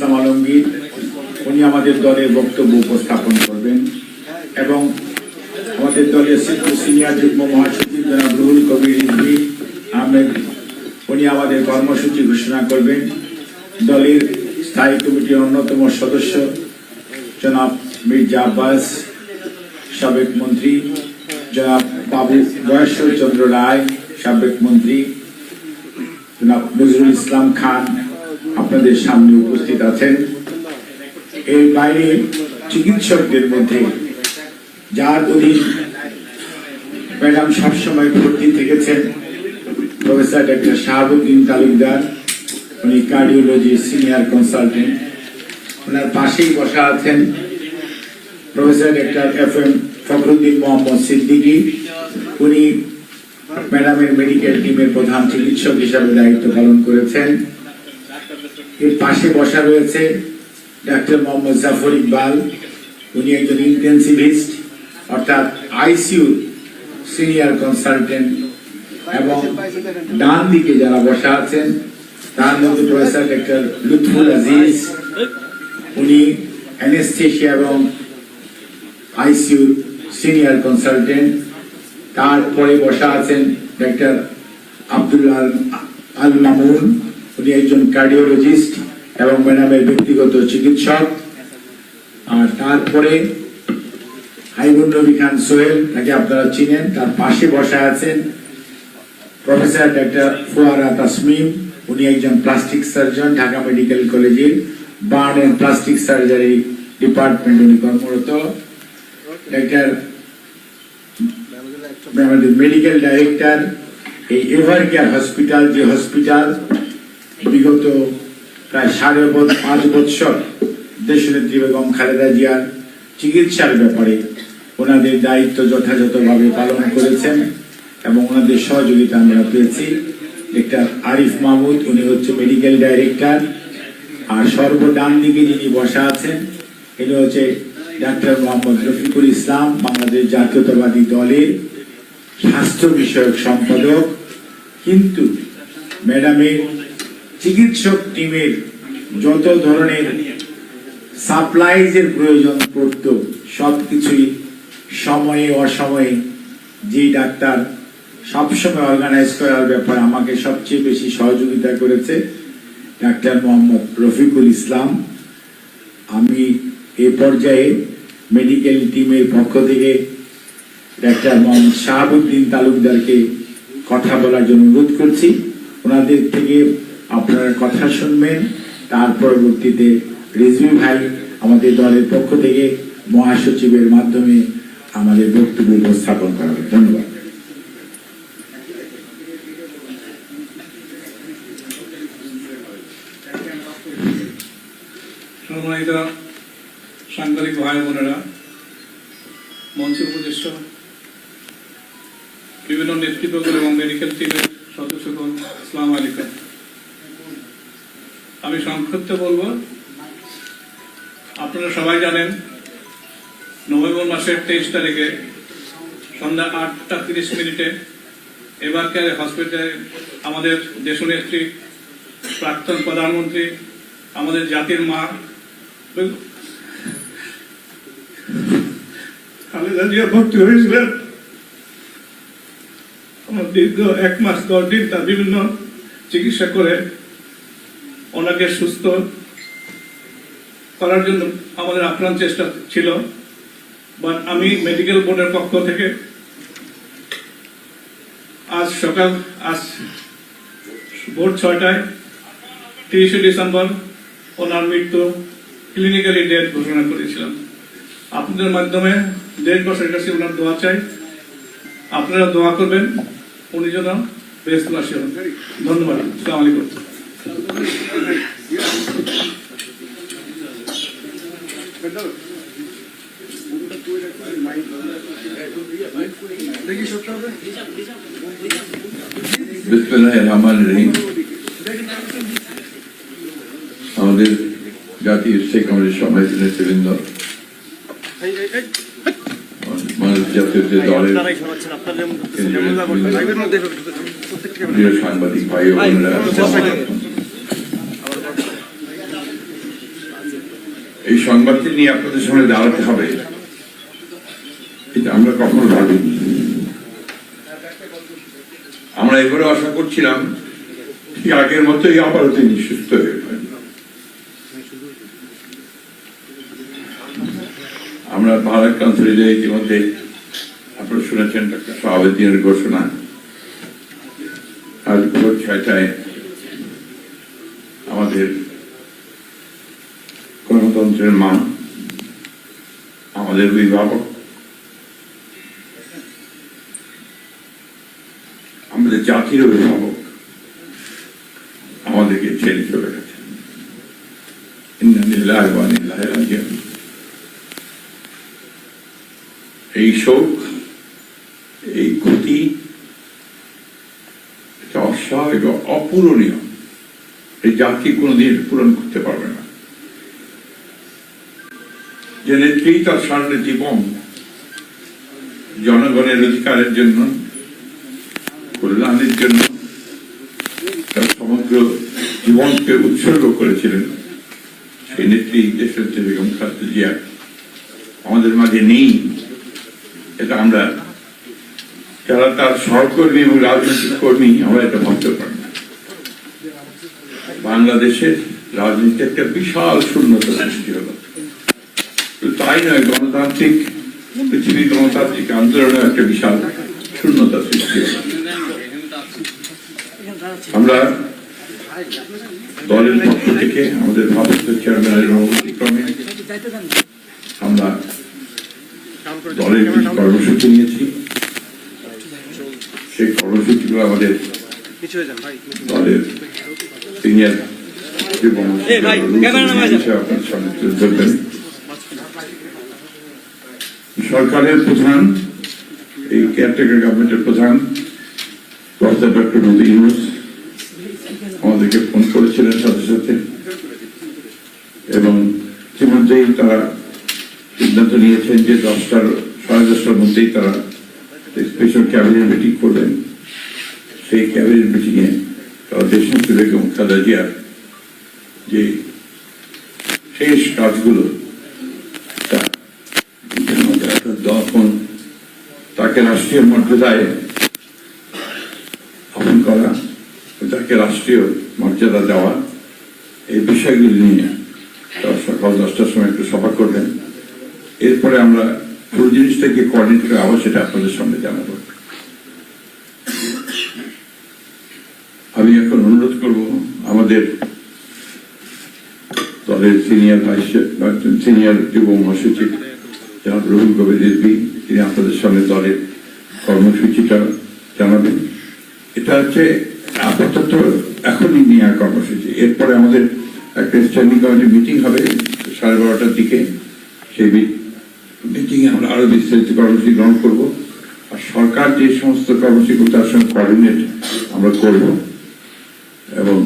ইসলাম আলমগীর, উনি আমাদের দলের বক্তব্য উপস্থাপন করবেন এবং আমাদের দলের সিনিয়র যুগ্ম মহাসচিব জনাব রুহুল কবির আহমেদ, উনি আমাদের কর্মসূচি ঘোষণা করবেন। দলের স্থায়ী কমিটির অন্যতম সদস্য জনাব মির্জা আব্বাস, সাবেক মন্ত্রী জনাব বাবু বয়শ্বর চন্দ্র রায়, সাবেক মন্ত্রী জনাব নজরুল ইসলাম খান আপনাদের সামনে উপস্থিত আছেন। এর বাইরে চিকিৎসকদের মধ্যে যার অধীন ম্যাডাম সবসময় ভর্তি থেকেছেন, প্রফেসর ডক্টর শাহাবুদ্দিন তালুকদার, উনি কার্ডিওলজি সিনিয়র কনসালটেন্ট ওনার পাশেই বসা আছেন professor doctor F M Fakhruddin Mohammad Siddiqui. উনি ম্যাডামের মেডিকেল টিমের প্রধান চিকিৎসক হিসাবে দায়িত্ব পালন করেছেন। এর পাশে বসা রয়েছে ডাক্তার মোহাম্মদ জাফর ইকবাল। উনি একজন ইন্টেন্সিভিস্ট অর্থাৎ আইসিইউ সিনিয়র কনসালটেন্ট এবং ডান দিকে যারা বসা আছেন, তার মধ্যে প্রফেসর ডক্টর লুৎফুল আজিজ। উনি অ্যানেস্থেশিয়া এবং আইসিইউ সিনিয়র কনসালটেন্ট তারপরে বসা আছেন ডাক্তার আব্দুল্লাহ আল মামুন উনি একজন কার্ডিওলজিস্ট এবং ম্যাডামের ব্যক্তিগত চিকিৎসক। আর তারপরে হাইবুল নবী খান সোহেল, তাকে আপনারা চিনেন, তার পাশে বসা আছেন প্রফেসর ডাক্তার ফুয়ারা তাসমিম। উনি একজন প্লাস্টিক সার্জন ঢাকা মেডিকেল কলেজের burn and plastic surgery department উনি কর্মরত। ডাক্তার মেডিকেল ডাইরেক্টর এই এভার কেয়ার হসপিটাল যে হসপিটাল বিগত প্রায় সাড়ে পাঁচ বৎসর দেশনেত্রী বেগম খালেদা জিয়ার চিকিৎসার ব্যাপারে ওনাদের দায়িত্ব যথাযথভাবে পালন করেছেন এবং ওনাদের সহযোগিতা আমরা পেয়েছি। ডাক্তার আরিফ মাহমুদ, উনি হচ্ছে মেডিকেল ডাইরেক্টর আর সর্বডান দিকে যিনি বসা আছেন, ইনি হচ্ছে ডাক্তার মোহাম্মদ রফিকুল ইসলাম, বাংলাদেশ জাতীয়তাবাদী দলের স্বাস্থ্য বিষয়ক সম্পাদক। কিন্তু ম্যাডামের চিকিৎসক টিমের যত ধরনের সাপ্লাইজের প্রয়োজন পড়ত সব কিছুই সময়ে অসময়ে যে ডাক্তার সবসময় অর্গানাইজ করার ব্যাপার আমাকে সবচেয়ে বেশি সহযোগিতা করেছে ডাক্তার মোহাম্মদ রফিকুল ইসলাম। আমি এ পর্যায়ে মেডিকেল টিমের পক্ষ থেকে ডাক্তার মোহাম্মদ শাহাবুদ্দিন তালুকদারকে কথা বলার জন্য অনুরোধ করছি। ওনাদের থেকে আপনারা কথা শুনবেন, তার পরবর্তীতে রিজভি ভাই আমাদের দলের পক্ষ থেকে মহাসচিবের মাধ্যমে আমাদের বক্তব্য উপস্থাপন করাবেন। ধন্যবাদ। সম্মানিত সাংবাদিক ভাই বোনেরা মঞ্চের উপদেষ্ট, বিভিন্ন নেতৃত্বগুলো এবং মেডিকেল টিমের সদস্যগণ আসসালামু আলাইকুম আমি সংক্ষিপ্ত বলব। আপনারা সবাই জানেন, নভেম্বর মাসের তেইশ তারিখে সন্ধ্যা আটটা তিরিশ মিনিটে এবার কেয়ার হসপিটালে আমাদের দেশনেত্রী, প্রাক্তন প্রধানমন্ত্রী, আমাদের জাতির মা, খালেদা জিয়া ভর্তি হয়েছিলেন। আমার দীর্ঘ এক মাস দশ দিন তার বিভিন্ন চিকিৎসা করে ওনাকে সুস্থ করার জন্য আমাদের আপ্রাণ চেষ্টা ছিল। বাট আমি মেডিকেল বোর্ডের পক্ষ থেকে আজ সকাল, আজ ভোর ছয়টায় তিরিশে ডিসেম্বর ওনার মৃত্যু ক্লিনিক্যালি ডেথ ঘোষণা করেছিলাম। আপনাদের মাধ্যমে দেশবাসীর কাছে ওনার দোয়া চাই। আপনারা দোয়া করবেন, উনি যেন বেশবাসী ধন্যবাদ। আসসালামু আলাইকুম। আমাদের জাতীয় শেখ আমাদের সমাজের নেতৃবৃন্দ। জাতীয় যে দলের সাংবাদিক ভাই এই সংবাদটি নিয়ে আপনাদের সামনে দাঁড়াতে হবে। এটা আমরা কখনো ভাবিনি। আমরা এবারে আশা করছিলাম, ঠিক আগের মতোই আবারও তিনি সুস্থ হয়ে। আমরা ভারত কাউন্সিলে ইতিমধ্যে আপনারা শুনেছেন, ডক্টর শাহাবুদ্দিনের ঘোষণা। আজ ভোর ছয়টায় আমাদের গণতন্ত্রের মা আমাদের অভিভাবক আমাদের জাতির অভিভাবক আমাদেরকে ছেড়ে চলে গেছেন। এই শোক, এই ক্ষতি এটা অসহায় এবং অপূরণীয়। এই জাতি কোনোদিন পূরণ করতে পারবে না। যে নেত্রী তার সামনে জীবন, জনগণের অধিকারের জন্য, কল্যাণের জন্য তার সমগ্র জীবনকে উৎসর্গ করেছিলেন, সেই নেত্রী দেশনেত্রী বেগম জিয়া আমাদের মাঝে নেই। এটা আমরা, যারা তার সহকর্মী এবং রাজনৈতিক কর্মী, আমরা এটা ভাবতে পারি না। বাংলাদেশের রাজনীতি একটা বিশাল শূন্যতা সৃষ্টি হলো। তাই নয় গণতান্ত্রিক পৃথিবীর গণতান্ত্রিক আন্দোলনে একটা বিশাল শূন্যতা সৃষ্টি আমরা দলের পক্ষ থেকে আমাদের ভারপ্রাপ্ত চেয়ারম্যানের আমরা দলের কিছু কর্মসূচি নিয়েছি সেই কর্মসূচিগুলো আমাদের দলের সিনিয়র এবং আপনার ধরবেন সরকারের প্রধান, এই কেয়ারটেকার গভর্নমেন্টের প্রধান, প্রফেসর ডক্টর মোদী ইউনুস আমাদেরকে ফোন করেছিলেন সাথে সাথে। এবং ইতিমধ্যেই তারা সিদ্ধান্ত নিয়েছেন যে দশটার, সাড়ে দশটার মধ্যেই তারা স্পেশাল ক্যাবিনেট মিটিং করবেন। সেই ক্যাবিনেট মিটিংয়ে তারা দেশমন্ত্রী বেগম খালেদা জিয়ার যে শেষ কাজগুলো তা অর্থাৎ তখন তাকে রাষ্ট্রীয় মর্যাদায় আপন করা তাকে রাষ্ট্রীয় মর্যাদা দেওয়া, এই বিষয়গুলি নিয়ে সকাল দশটার সময় একটু সভা করবেন। এরপরে আমরা পুরো জিনিসটাকে কোঅর্ডিনেট করে আবার সেটা আপনাদের সামনে জানাব। আমি এখন অনুরোধ করব, আমাদের দলের সিনিয়র ভাইস সিনিয়র যুব মহাসচিব জনাব রুহুল কবির রিজভি তিনি আপনাদের সঙ্গে দলের কর্মসূচিটা জানাবেন। এটা হচ্ছে আপাতত এখনই নেওয়া কর্মসূচি। এরপরে আমাদের একটা স্ট্যান্ডিং কমিটি মিটিং হবে সাড়ে বারোটার দিকে। সেই মিটিংয়ে আমরা আরও বিস্তারিত কর্মসূচি গ্রহণ করব। আর সরকার যে সমস্ত কর্মসূচি তার সঙ্গে কোঅর্ডিনেট আমরা করব। এবং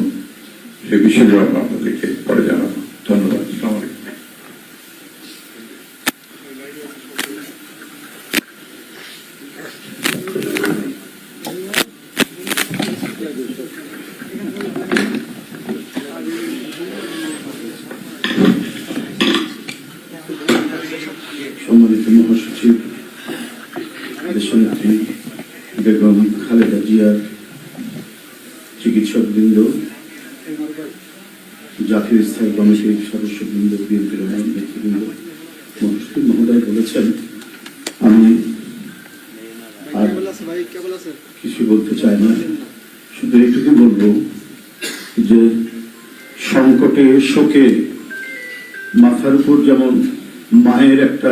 সে বিষয়গুলো আমরা আপনাদেরকে পরে জানাব ধন্যবাদ আসসালামু আলাইকুম সম্মানিত মহাসচিব দেশনেত্রী বেগম খালেদা জিয়ার চিকিৎসকবৃন্দ, জাতীয় স্থায়ী কমিটির সদস্যবৃন্দ, বিএনপির নেতৃবৃন্দ মহোদয় বলেছেন আমি আর কিছু বলতে চাই না। শুধু এইটুকু বলব যে সংকটে, শোকে মাথার উপর যেমন মায়ের একটা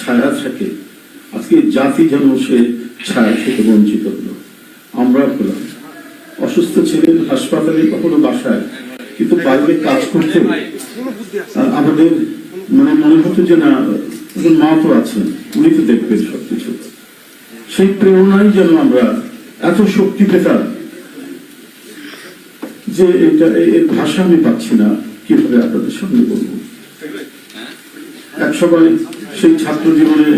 ছায়া থাকে, আজকে জাতি যেন সে ছায়া থেকে বঞ্চিত হলো। আমরা হলাম। অসুস্থ ছিলেন, হাসপাতালে কখনো বাসায়, কিন্তু বাইরে কাজ করতে আমাদের মানে মনে হতো যে না মা তো আছেন, উনি তো দেখবেন সবকিছু। সেই প্রেরণাই যেন আমরা এত শক্তি পেতাম যে এটা এর ভাষা আমি পাচ্ছি না, কীভাবে আপনাদের সামনে বলব? এক সময় সেই ছাত্র জীবনে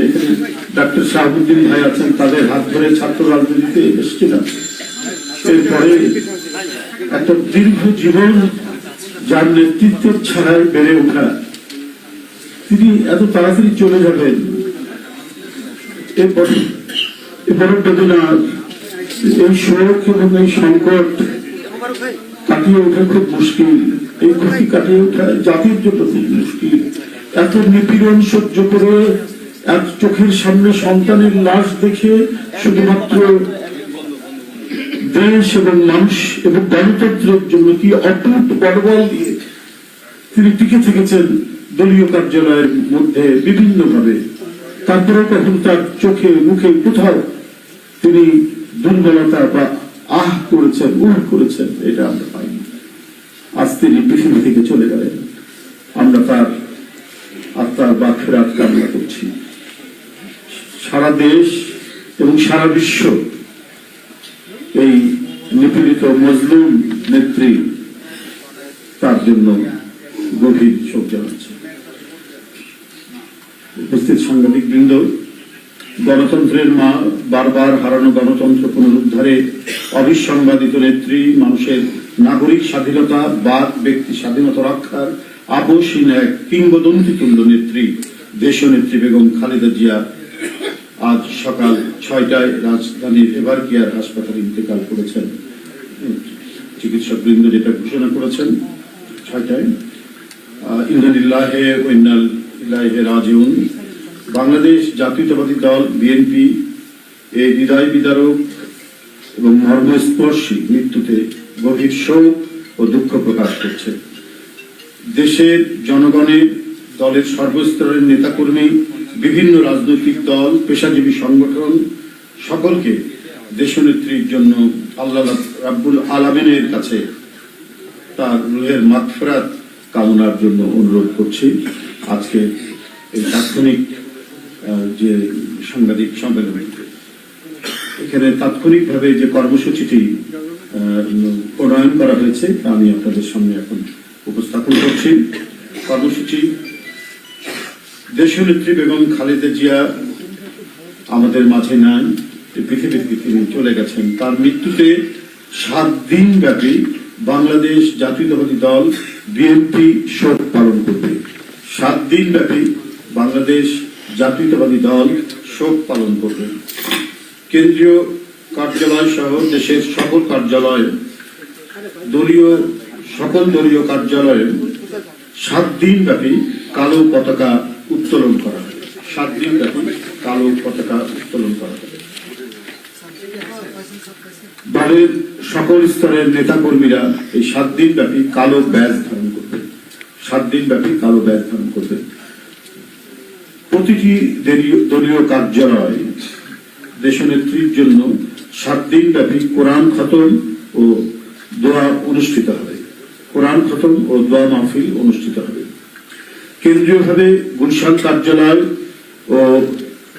ডাক্তার শাহাবুদ্দিন ভাই আছেন, তাদের হাত ধরে ছাত্র রাজনীতিতে এসেছিলাম। এরপরে একটা দীর্ঘ জীবন যার নেতৃত্বের ছাড়াই বেড়ে ওঠা, তিনি এত তাড়াতাড়ি চলে যাবেন এরপর চোখের সামনে সন্তানের লাশ দেখে শুধুমাত্র দেশ এবং মানুষ এবং গণতন্ত্রের জন্য কি অটুট বড়বল দিয়ে তিনি টিকে থেকেছেন দলীয় কার্যালয়ের মধ্যে বিভিন্ন ভাবে তারপরেও কখন তার চোখে মুখে কোথাও তিনি দুর্বলতা বা আহ করেছেন, উহ করেছেন, এটা আমরা পাইনি। আজ তিনি পৃথিবী থেকে চলে গেলেন। আমরা তার আত্মার বা ফেরাত কামনা করছি। সারা দেশ এবং সারা বিশ্ব এই নিপীড়িত মজলুম নেত্রী তার জন্য গভীর শোক জানাচ্ছে। উপস্থিত সাংবাদিক বৃন্দ গণতন্ত্রের মা বারবার হারানো গণতন্ত্র পুনরুদ্ধারে অবিসংবাদিত নেত্রী, মানুষের নাগরিক স্বাধীনতা বাদ ব্যক্তি স্বাধীনতা রক্ষার আপসহীন এক কিংবদন্তি তুল্য নেত্রী দেশনেত্রী বেগম খালেদা জিয়া। আজ সকাল ছয়টায় রাজধানীর এভারকেয়ার হাসপাতালে ইন্তেকাল করেছেন। চিকিৎসক বৃন্দ যেটা ঘোষণা করেছেন, ছয়টায়। ও ইন্নাল ইলাইহে রাজিউন। বাংলাদেশ জাতীয়তাবাদী দল, বিএনপি এই হৃদয় বিদারক এবং মর্মস্পর্শী মৃত্যুতে গভীর শোক ও দুঃখ প্রকাশ করছে। দেশের জনগণের দলের সর্বস্তরের নেতাকর্মী, বিভিন্ন রাজনৈতিক দল, পেশাজীবী সংগঠন সকলকে দেশনেত্রীর জন্য আল্লাহ রাব্বুল আলামিনের কাছে তার রুহের মাগফিরাত কামনার জন্য অনুরোধ করছি। আজকে এই তাৎক্ষণিক যে সাংবাদিক সম্মেলন। এখানে তাৎক্ষণিকভাবে যে কর্মসূচিটি প্রণয়ন করা হয়েছে, তা আমি আপনাদের সামনে এখন উপস্থাপন করছি। কর্মসূচি দেশনেত্রী বেগম খালেদা জিয়া আমাদের মাঝে নাই এই পৃথিবী তিনি চলে গেছেন। তার মৃত্যুতে সাত দিন ব্যাপী বাংলাদেশ জাতীয়তাবাদী দল বিএনপি শোক পালন করবে। সাত দিন ব্যাপী বাংলাদেশ জাতীয়তাবাদী দল শোক পালন করবে। কেন্দ্রীয় কার্যালয় সহ দেশের সকল কার্যালয়ে, দলীয়, সকল দলীয় কার্যালয়ে সাত দিন ব্যাপী কালো পতাকা উত্তোলন করা সাত দিন ব্যাপী কালো পতাকা উত্তোলন করা দলের সকল স্তরের নেতাকর্মীরা এই সাত দিন ব্যাপী কালো ব্যাজ ধারণ করবে। সাত দিন ব্যাপী কালো ব্যাজ ধারণ করবে। প্রতিটি দলীয়- কার্যালয় দেশনেত্রীর জন্য সাত দিন ব্যাপী কোরআন খতম ও দোয়া অনুষ্ঠিত হবে। কোরআন খতম ও দোয়া মাহফিল অনুষ্ঠিত হবে। কেন্দ্রীয়ভাবে গুলশান কার্যালয় ও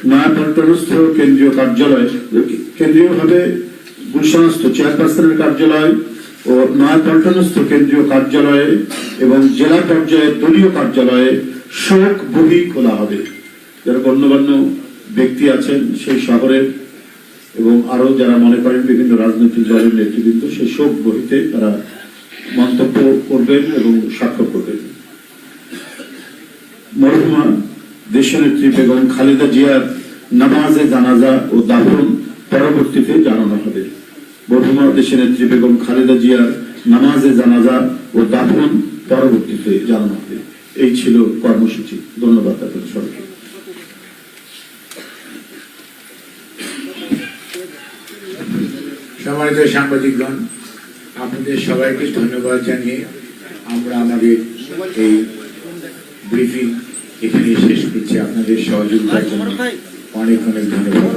নয়াপল্টনস্থ কেন্দ্রীয় কার্যালয়, কেন্দ্রীয়ভাবে গুলশানস্থ চেয়ারপারসনের কার্যালয় ও নয়াপল্টনস্থ কেন্দ্রীয় কার্যালয়ে এবং জেলা পর্যায়ে দলীয় কার্যালয়ে শোক বহি খোলা হবে। যারা গণ্যমান্য ব্যক্তি আছেন সেই শহরের এবং আরও যারা মনে করেন বিভিন্ন রাজনৈতিক দলের নেতৃবৃন্দ, সেই শোক বহিতে তারা মন্তব্য করবেন এবং স্বাক্ষর করবেন। মরহুমা দেশনেত্রী বেগম খালেদা জিয়ার নামাজে জানাজা ও দাফন পরবর্তীতে জানানো হবে। মরহুমা দেশনেত্রী বেগম খালেদা জিয়ার নামাজে জানাজা ও দাফন পরবর্তীতে জানানো হবে। এই ছিল কর্মসূচি। ধন্যবাদ আপনাদের সবাইকে। সম্মানিত সাংবাদিকগণ, আপনাদের সবাইকে ধন্যবাদ জানিয়ে আমরা আমাদের এই ব্রিফিং এখানে শেষ করছি। আপনাদের সহযোগিতার জন্য অনেক অনেক ধন্যবাদ।